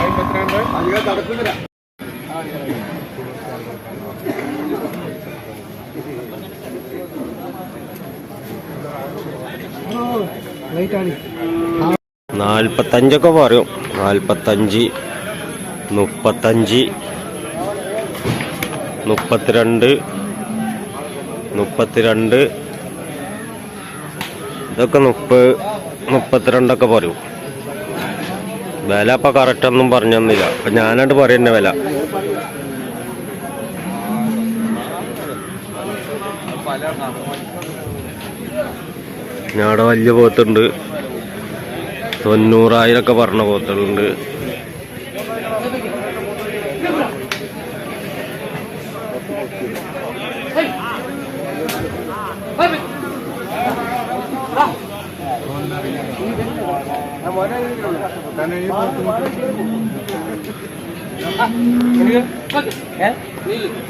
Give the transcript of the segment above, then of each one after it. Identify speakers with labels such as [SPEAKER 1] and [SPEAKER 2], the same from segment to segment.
[SPEAKER 1] അമ്പത്തിരണ്ട് അധികം തടക്കുന്നില്ല നാൽപ്പത്തഞ്ചൊക്കെ പറയും. നാൽപ്പത്തഞ്ച് മുപ്പത്തഞ്ച് മുപ്പത്തിരണ്ട് മുപ്പത്തിരണ്ട് ഇതൊക്കെ മുപ്പത് മുപ്പത്തിരണ്ടൊക്കെ പറയും. വില ഇപ്പം കറക്റ്റൊന്നും പറഞ്ഞൊന്നുമില്ല അപ്പം ഞാനായിട്ട് പറയുന്ന വില. ഞാടെ വലിയ പോത്തുണ്ട് തൊണ്ണൂറായിരമൊക്കെ പറഞ്ഞ പോത്തുകളുണ്ട്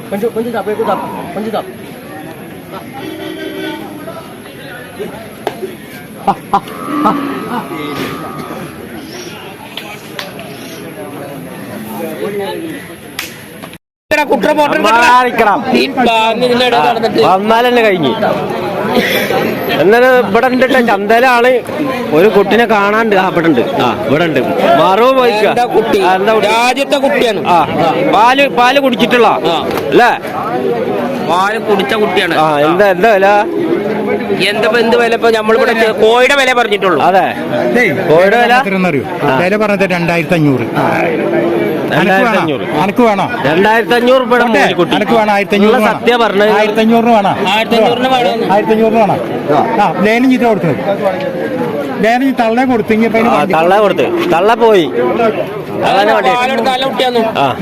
[SPEAKER 2] కొంచెం కొంచెం తప్ప ఎక్కువ తప్ప కొంచెం తప్ప
[SPEAKER 1] വന്നാലെന്നെ കഴിഞ്ഞു. എന്നാലും ഇവിടെ ഉണ്ട് ചന്തല ചന്തയിലാണ് ഒരു കുട്ടിനെ കാണാണ്ട്. ആ ഇവിടെ ഉണ്ട്. ആ ഇവിടെ ഉണ്ട്.
[SPEAKER 2] എന്താ രാജ്യത്തെ കുട്ടിയാണ്.
[SPEAKER 1] ആ പാൽ പാൽ കുടിച്ചിട്ടുള്ള. അല്ലേ?
[SPEAKER 2] പാൽ കുടിച്ച കുട്ടിയാണ്.
[SPEAKER 1] ആ എന്താ എന്താ വില?
[SPEAKER 2] എന്താ എന്ത് വില ഇപ്പൊ നമ്മളിവിടെ കോഴിയുടെ വില പറഞ്ഞിട്ടുള്ളൂ.
[SPEAKER 1] അതെ. കോഴിയുടെ വില?
[SPEAKER 3] അറിയോ വില പറഞ്ഞത് രണ്ടായിരത്തി അഞ്ഞൂറ് അനക്ക് വേണോ?
[SPEAKER 1] രണ്ടായിരത്തി അഞ്ഞൂറ്
[SPEAKER 3] അനക്ക് വേണം? ആയിരത്തി അഞ്ഞൂറ്
[SPEAKER 1] നിങ്ങൾ സത്യ പറഞ്ഞത്
[SPEAKER 3] ആയിരത്തി അഞ്ഞൂറിന് വേണം?
[SPEAKER 2] ആയിരത്തി അഞ്ഞൂറിന് വേണം?
[SPEAKER 3] ആയിരത്തി അഞ്ഞൂറിന് വേണം? ആ. ലേനം ചീത്ത കൊടുക്കുന്നത് ലേനം ഈ തള്ളേ കൊടുത്തെങ്കിൽ
[SPEAKER 1] കൊടുത്ത്. തള്ള പോയി.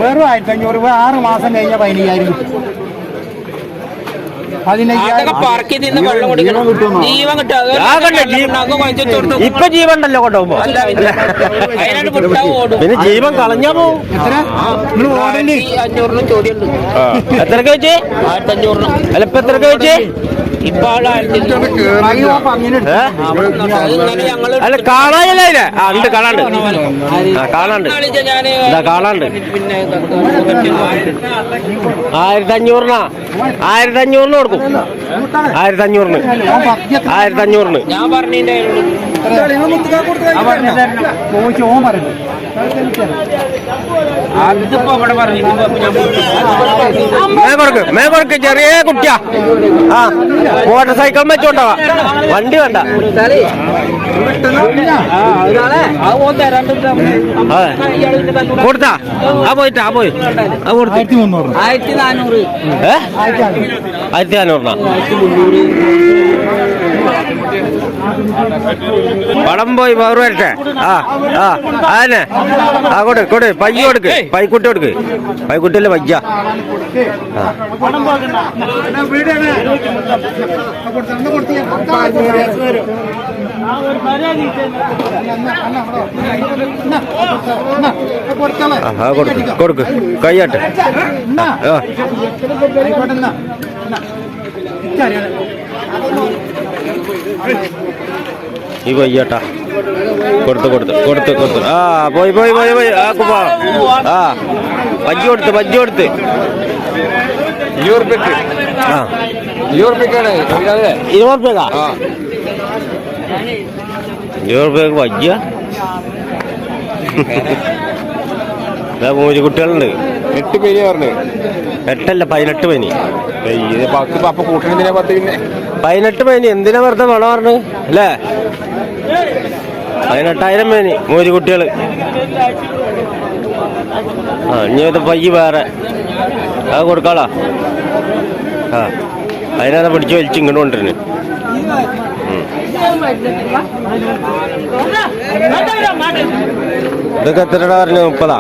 [SPEAKER 3] വെറും ആയിരത്തി അഞ്ഞൂറ് രൂപ ആറ് മാസം കഴിഞ്ഞാൽ പതിനയ്യായിരം. കിട്ടും
[SPEAKER 2] അതൊക്കെ
[SPEAKER 3] പതിനയ്യായിരം
[SPEAKER 2] പറക്കി നിന്ന് വെള്ളം കുടിക്കണം. ജീവൻ കിട്ടും.
[SPEAKER 1] ഇപ്പൊ ജീവൻ ഉണ്ടല്ലോ കൊണ്ടുപോകുമ്പോ?
[SPEAKER 2] അല്ല, ഇല്ല. അതിനാണ് ഓടും.
[SPEAKER 1] പിന്നെ ജീവൻ കളഞ്ഞാ പോവും.
[SPEAKER 2] അഞ്ഞൂറിനും ചോദ്യമുണ്ട്.
[SPEAKER 1] എത്രക്ക് വെച്ച്?
[SPEAKER 2] ആയിരത്തി അഞ്ഞൂറിനും
[SPEAKER 1] അല്ല ഇപ്പൊ എത്രക്ക് വെച്ച്? അല്ല കാണാനില്ല ആ ഉണ്ട് കാണാണ്ട് ആ കാണാണ്ട് ഇതാ കാണാണ്ട് ആയിരത്തി അഞ്ഞൂറിനാ ആയിരത്തി അഞ്ഞൂറിന് കൊടുക്കും. ആയിരത്തി അഞ്ഞൂറിന് ആയിരത്തി അഞ്ഞൂറിന്
[SPEAKER 2] ഞാൻ പറഞ്ഞതിന്റെ
[SPEAKER 3] ചോദിച്ചു ഓൻ പറഞ്ഞു
[SPEAKER 2] അതിപ്പോ പറഞ്ഞു
[SPEAKER 1] ചെറിയ കുട്ടിയാ. ആ മോട്ടോർ സൈക്കിൾ വെച്ചോണ്ടാവാ. വണ്ടി വേണ്ട. കൊടുത്താ. ആ പോയിട്ടാ ആ പോയി. ആ കൊടുത്ത്.
[SPEAKER 3] ആയിരത്തി
[SPEAKER 2] നാനൂറ്.
[SPEAKER 1] ഏ? ആയിരത്തി നാനൂറിനാ? പടം പോയി വരട്ടെ. ആ ആ അതന്നെ ആ കൊടു കൊടു പയ്യ കൊടുക്ക്. പൈക്കുട്ടി കൊടുക്ക്. പൈക്കുട്ടിയല്ലേ പയ്യ. ആ. കൊടുക്ക് കൊടുക്ക്. കയ്യാട്ട് ആ ഈ പയ്യാട്ടാ കൊടുത്ത് കൊടുത്ത് കൊടുത്ത് കൊടുത്ത്. ആ പോയി പോയി പോയി പോയി. ആ കുപ്പാ. ആ. വജ്ജി കൊടുത്ത് വജ്ജി കൊടുത്ത്. ആ. മൂന്ന് കുട്ടികളുണ്ട്.
[SPEAKER 4] എട്ട് പേര് പറഞ്ഞു.
[SPEAKER 1] എട്ടല്ല പതിനെട്ട് പനി
[SPEAKER 4] പത്ത് പപ്പ കൂട്ടണതിനെ പത്ത് പിന്നെ.
[SPEAKER 1] പതിനെട്ട് മേനി. എന്തിനാ വെറുതെ മണ പറഞ്ഞു അല്ലേ? പതിനെട്ടായിരം മേനി മൂന്ന് കുട്ടികൾ ആ ഇനി ഇത് പയ്യ വേറെ. അത് കൊടുക്കാളാ. ആ അതിനാ പിടിച്ച് വലിച്ച് ഇങ്ങോട്ട് കൊണ്ടിരുന്നു ഇതൊക്കെ എത്രടാ പറഞ്ഞു മുപ്പതാ?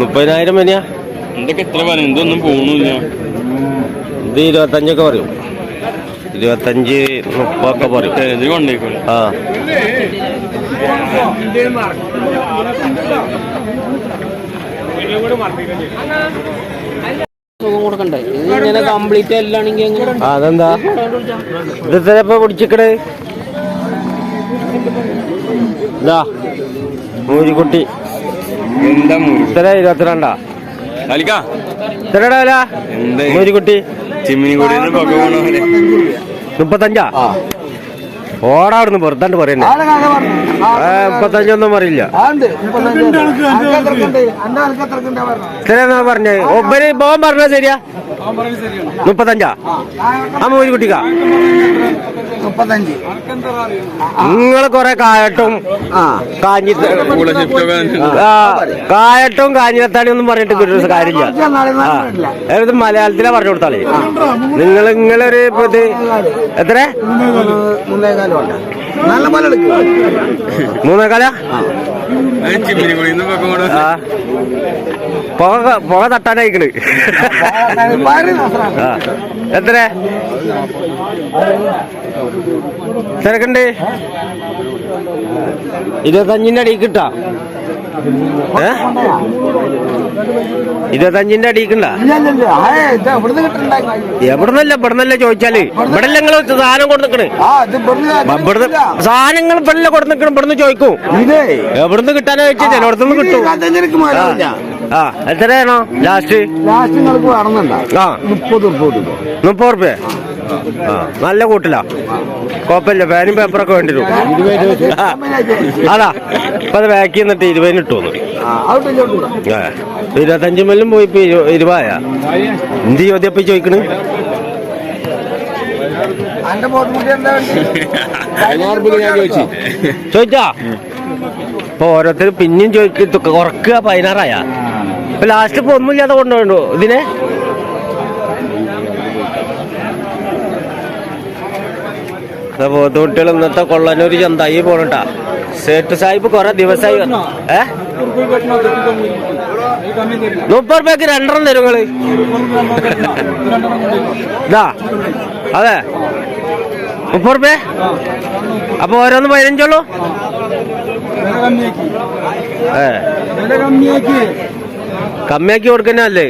[SPEAKER 1] മുപ്പതിനായിരം മേനിയാ?
[SPEAKER 4] എന്തൊക്കെ എത്ര പറഞ്ഞു എന്തൊന്നും പോണില്ല
[SPEAKER 1] ഇത് ഇരുപത്തഞ്ചൊക്കെ പറയും. ഇരുപത്തഞ്ച് മുപ്പൊക്കെ പറയും ആ.
[SPEAKER 2] കംപ്ലീറ്റ് അല്ലാണെങ്കിൽ
[SPEAKER 1] അതെന്താ? ഇത് ചിലപ്പോ പിടിച്ചിക്കട് ഇതാ മൂരിക്കുട്ടി.
[SPEAKER 4] എന്താ
[SPEAKER 1] ഇത്ര ഇരുപത്തിരണ്ടാ?
[SPEAKER 4] കളിക്കാ
[SPEAKER 1] വില? മൂരിക്കുട്ടി. മുപ്പത്തഞ്ചാ? ഓടാവിടുന്ന് പുറത്താണ്ട് പറയുന്നത് മുപ്പത്തഞ്ചൊന്നും പറയില്ല ഇത്രയെന്നാ പറഞ്ഞേ? ഒബരി പോകാൻ പറഞ്ഞാ? ശരിയാ. മുപ്പത്തഞ്ചാ? ആ മൂരിക്കുട്ടിക്കാ
[SPEAKER 3] മുപ്പത്തഞ്ച്.
[SPEAKER 1] നിങ്ങൾ കൊറേ കായട്ടും കാഞ്ഞി കായട്ടും കാഞ്ഞിരത്താണി ഒന്നും പറഞ്ഞിട്ട് കിട്ടുന്ന കാര്യമില്ല. അതായത് മലയാളത്തിലെ മലയാളത്തിലാ പറഞ്ഞു കൊടുത്താളേ നിങ്ങൾ നിങ്ങളൊരു ഇത് എത്ര? മൂന്നേക്കാല പുക പുക തട്ടാനായിക്കണ്. എത്ര? തിരക്കുണ്ട്? ഇരുപത്തഞ്ചിന്റെ അടിയിൽ കിട്ടാ. ഇരുപത്തഞ്ചിന്റെ
[SPEAKER 3] അടിക്കണ്ട?
[SPEAKER 1] എവിടുന്നല്ല ഇവിടുന്നല്ല ചോദിച്ചാൽ? ഇവിടെ നിങ്ങൾ സാധനം
[SPEAKER 3] ഇവിടുന്ന്
[SPEAKER 1] സാധനങ്ങൾ ഇവിടെ കൊടുക്കണ് ഇവിടുന്ന് ചോദിക്കും. എവിടുന്ന് കിട്ടാനോ ചോദിച്ചാൽ ചിലയിടത്തുനിന്ന് കിട്ടും? ആ എത്രയാണോ ലാസ്റ്റ്? ആ.
[SPEAKER 3] മുപ്പത്
[SPEAKER 1] റുപ്യ നല്ല കൂട്ടിലാ. കുഴപ്പമില്ല പേനും പേപ്പറൊക്കെ വേണ്ടി വരും. ആ, അതാ. ഇപ്പൊ അത് ബാക്കി നിന്നിട്ട് ഇരുപതിന് ഇട്ടു ഇരുപത്തഞ്ച് മല്ലും പോയി ഇപ്പൊ ഇരു- ഇരുപതായ? എന്ത് ചോദ്യപ്പ ചോദിക്കണ്?
[SPEAKER 4] ചോദിച്ചു.
[SPEAKER 1] ഇപ്പൊ ഓരോരുത്തർ പിന്നെയും ചോദിക്ക കുറക്കുക പതിനാറായ? ഇപ്പൊ ലാസ്റ്റ് ഇപ്പൊ ഒന്നുമില്ലാതെ കൊണ്ടുപോകണ്ടോ ഇതിനെ? കുട്ടികൾ ഇന്നത്തെ കൊള്ളാനൊരു ചന്തായി പോണട്ടാ. സേട്ട് സാഹിബ് കൊറേ ദിവസമായി വന്നു. ഏ? മുപ്പത് രൂപയ്ക്ക് രണ്ടെണ്ണം തരും നിങ്ങൾ. ഇതാ. അതെ. മുപ്പത് രൂപ അപ്പൊ ഓരോന്ന് പതിനഞ്ചുള്ളൂ? കമ്മിയാക്കി കൊടുക്കുന്നല്ലേ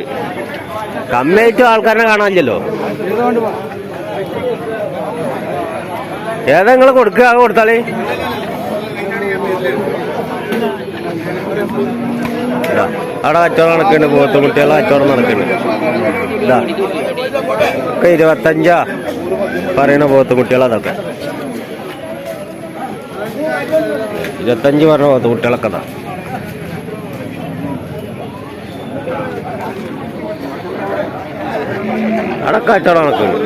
[SPEAKER 1] കമ്മിയായിട്ട് ആൾക്കാരെ കാണാനില്ലല്ലോ. ഏതാ നിങ്ങൾ കൊടുക്കുക? കൊടുത്താളേ ഇതാ, അവിടെ കച്ചവടം നടക്കുന്നുണ്ട് പോത്തുകുട്ടികളെ കച്ചവടം നടക്കുന്നുണ്ട്. ഇതാ ഒക്കെ ഇരുപത്തഞ്ചാ പറയണ പോത്തുകുട്ടികൾ അതൊക്കെ ഇരുപത്തഞ്ച് പറഞ്ഞ പോത്തുകുട്ടികളൊക്കെ ഇതാ. അവിടെ കച്ചവടം നടക്കുന്നുണ്ട്.